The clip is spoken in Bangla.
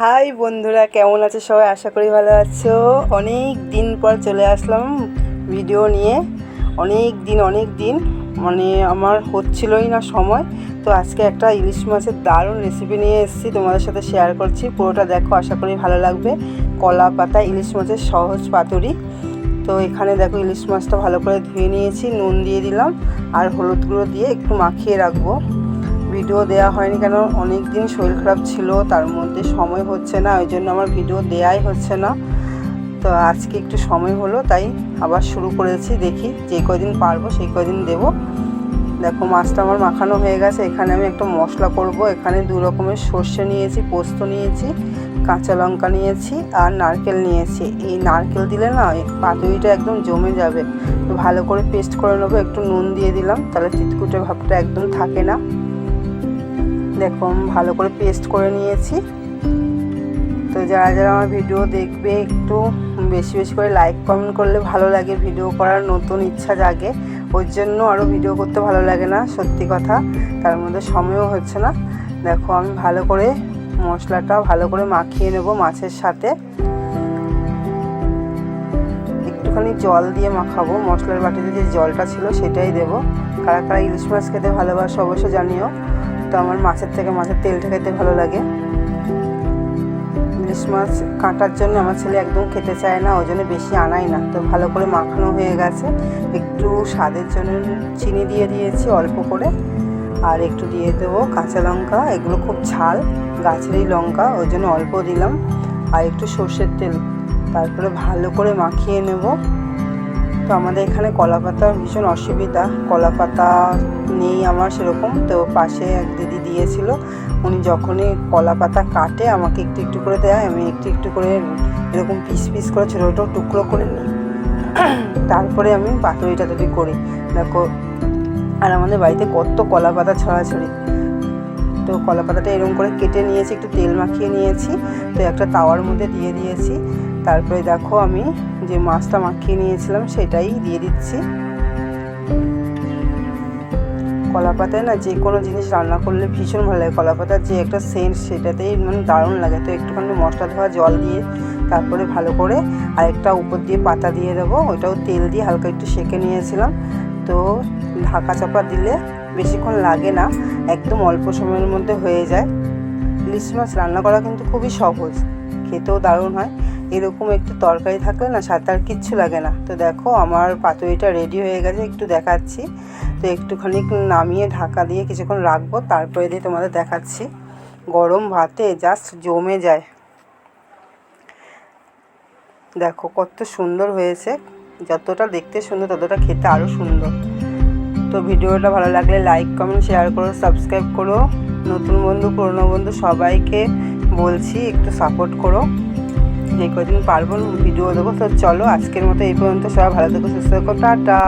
হাই বন্ধুরা, কেমন আছে সবাই? আশা করি ভালো আছো। অনেক দিন পর চলে আসলাম ভিডিও নিয়ে। অনেক দিন অনেক দিন। মানে আমার হচ্ছিলই না সময়। তো আজকে একটা ইলিশ মাছের দারুণ রেসিপি নিয়ে এসেছি, তোমাদের সাথে শেয়ার করছি। পুরোটা দেখো, আশা করি ভালো লাগবে। কলা পাতা, ইলিশ মাছের সহজ পাতুরি। তো এখানে দেখো, ইলিশ মাছটা ভালো করে ধুয়ে নিয়েছি, নুন দিয়ে দিলাম। আর হলুদ গুঁড়ো দিয়ে একটু মাখিয়ে রাখব। ভিডিও দেওয়া হয়নি কেন? অনেক দিন শরীর খারাপ ছিল, তার মধ্যে সময় হচ্ছে না, ওই জন্য আমার ভিডিও দেয়াই হচ্ছে না। তো আজকে একটু সময় হলো, তাই আবার শুরু করেছি, দেখি যে কদিন পারব, সেই কদিন দেব। দেখো, মাছটা আমার মাখানো হয়ে গেছে, এখানে আমি একটা মশলা করব, এখানে দু রকমের সর্ষে নিয়েছি, পোস্ত নিয়েছি, কাঁচা লঙ্কা নিয়েছি আর নারকেল নিয়েছি। এই নারকেল দিলে না পাতুরিটা একদম জমে যাবে। তো ভালো করে পেস্ট করে নেব, একটু নুন দিয়ে দিলাম, তাহলে তিতকুটে ভাবটা একদম থাকে না। দেখো, আমি ভালো করে পেস্ট করে নিয়েছি। তো যারা যারা আমার ভিডিও দেখবে একটু, বেশি বেশি করে লাইক কমেন্ট করলে ভালো লাগে। ভিডিও করার নতুন ইচ্ছা জাগে। ওর জন্য আরও ভিডিও করতে ভালো লাগে না, সত্যি কথা। তার মধ্যে সময়ও হচ্ছে না। দেখো, আমি ভালো করে মশলাটা ভালো করে মাখিয়ে নেব মাছের সাথে। একটুখানি জল দিয়ে মাখাবো। মশলার বাটিতে যে জলটা ছিল সেটাই দেবো। কারা কারা ইলিশ মাছ খেতে ভালোবাসো অবশ্যই জানিও। তো আমার মাছের থেকে মাছের তেলটা খেতে ভালো লাগে। ইলিশ মাছ কাটার জন্য আমার ছেলে একদম খেতে চায় না, ওই জন্য বেশি আনাই না। তো ভালো করে মাখানো হয়ে গেছে। একটু স্বাদের জন্য চিনি দিয়ে দিয়েছি অল্প করে। আর একটু দিয়ে দেবো কাঁচা লঙ্কা, এগুলো খুব ঝাল, গাছেরই লঙ্কা, ওই জন্য অল্প দিলাম। আর একটু সর্ষের তেল, তারপরে ভালো করে মাখিয়ে নেব। তো আমাদের এখানে কলা পাতার ভীষণ অসুবিধা। কলা পাতা নেই আমার সেরকম, তো পাশে এক দিদি দিয়েছিল। উনি যখনই কলা পাতা কাটে, আমাকে একটু একটু করে দেয়, আমি একটু একটু করে এরকম পিস পিস করে ছোটো ছোটো টুকরো করে নিই। তারপরে আমি পাতুরিটা তৈরি করি। দেখো, আর আমাদের বাড়িতে কত কলা পাতা ছড়াছড়ি। তো কলা পাতাটা এরকম করে কেটে নিয়েছি, একটু তেল মাখিয়ে নিয়েছি, তো একটা তাওয়ার মধ্যে দিয়ে দিয়েছি। তারপরে দেখো আমি যে মাছটা মাখিয়ে নিয়েছিলাম সেটাই দিয়ে দিচ্ছি। কলা পাতায় না যে কোনো জিনিস রান্না করলে ভীষণ ভালো লাগে। কলা পাতার যে একটা সেন্ট সেটাতেই মানে দারুণ লাগে। তো একটুখানি মশলা ধোয়া, জল দিয়ে তারপরে ভালো করে আরেকটা উপর দিয়ে পাতা দিয়ে দেবো। ওইটাও তেল দিয়ে হালকা একটু সেঁকে নিয়েছিলাম। তো ঢাকা চাপা দিলে বেশিক্ষণ লাগে না, একদম অল্প সময়ের মধ্যে হয়ে যায়। ইলিশ মাছ রান্না করা কিন্তু খুবই সহজ। খেতেও দারুণ হয়। এরকম একটু তরকারি থাকলে না সাথে আর কিচ্ছু লাগে না। তো দেখো আমার পাতুরিটা রেডি হয়ে গেছে, একটু দেখাচ্ছি। তো একটুখানি নামিয়ে ঢাকা দিয়ে কিছুক্ষণ রাখব, তারপরে দিয়ে তোমাদের দেখাচ্ছি। গরম ভাতে জাস্ট জমে যায়। দেখো কত সুন্দর হয়েছে, যতটা দেখতে সুন্দর ততটা খেতে আরও সুন্দর। তো ভিডিওটা ভালো লাগলে লাইক কমেন্ট শেয়ার করো সাবস্ক্রাইব করো। নতুন বন্ধু, পুরনো বন্ধু সবাইকে বলছি, একটু সাপোর্ট করো। কদিন পারব ভিডিও দেবো। তো চলো, আজকের মতো এই পর্যন্ত। সবাই ভালো থেকো, সুস্থ থেকো, টাটা।